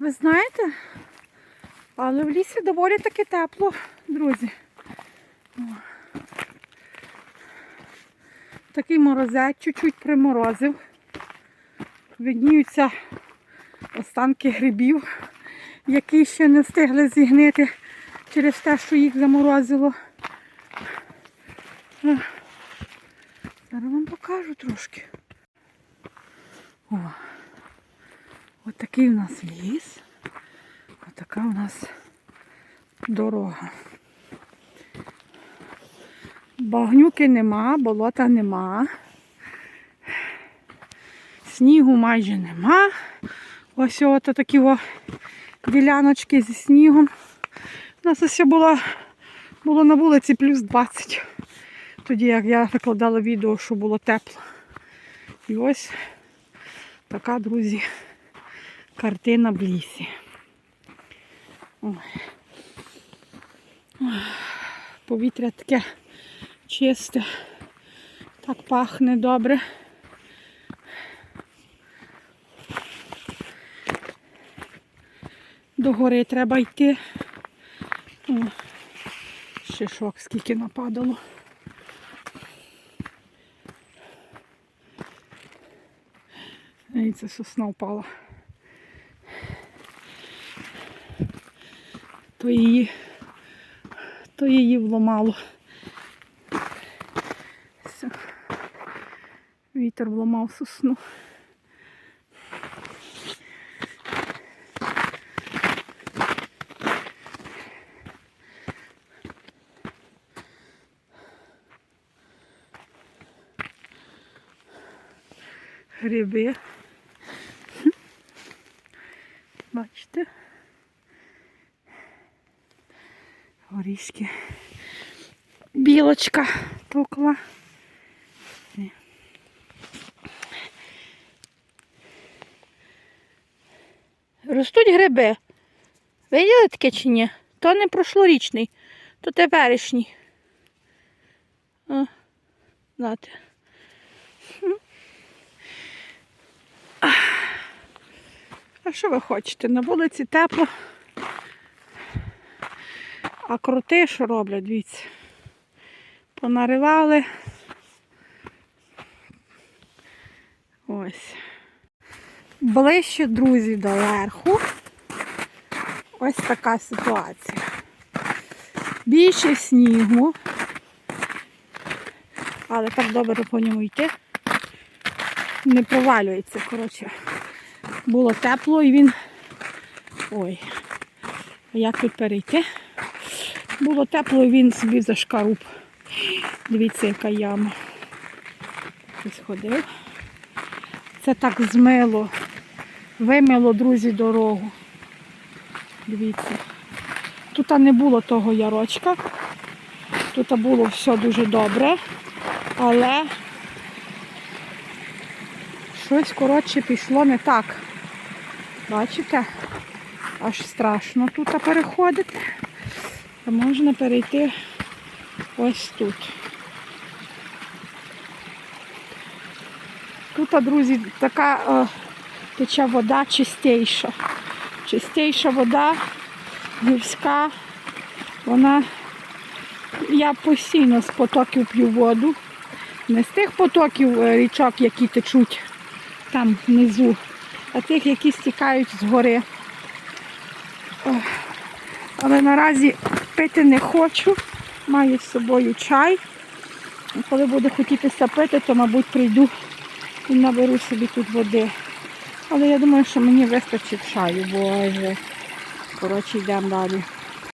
Ви знаєте, але в лісі доволі таки тепло, друзі. Такий морозець чуть-чуть приморозив. Видніються останки грибів, які ще не встигли зігнити через те, що їх заморозило. Зараз вам покажу трошки. О, от такий у нас ліс. Ось така у нас дорога. Багнюки нема, болота нема. Снігу майже нема. Ось от такі о діляночки зі снігом. У нас ось було, було на вулиці плюс 20. Тоді як я викладала відео, що було тепло. І ось така, друзі, картина в лісі. Ой. Повітря таке чисте, так пахне добре. До гори треба йти. О, шишок скільки нападало. І це сосна впала. То її, то її вломало. Все. Вітер вломав сосну. Гриби. Бачите? Горішки. Білочка токла. Ростуть гриби. Виділи таке чи ні? То не прошлорічний, то теперішній. Знаєте. А що ви хочете? На вулиці тепло. А крути, що роблять, дивіться. Понаривали. Ось. Ближче, друзі, до верху. Ось така ситуація. Більше снігу. Але так добре по ньому йти. Не провалюється, коротше. Було тепло і він... Ой, як тут перейти? Було тепло він собі зашкаруб. Дивіться, яка яма. Ось ходив. Це так змило. Вимило, друзі, дорогу. Дивіться. Тут не було того ярочка. Тут було все дуже добре, але щось, коротше, пішло не так. Бачите? Аж страшно тут переходити. Можна перейти ось тут. Тут, друзі, така е, тече вода чистейша. Чистейша вода, гірська. Вона, я постійно з потоків п'ю воду. Не з тих потоків е, річок, які течуть там внизу, а тих, які стікають з гори. Ох. Але наразі пити не хочу. Маю з собою чай. Коли буде хотітися пити, то, мабуть, прийду і наберу собі тут води. Але я думаю, що мені вистачить чаю, бо вже коротше йдемо далі.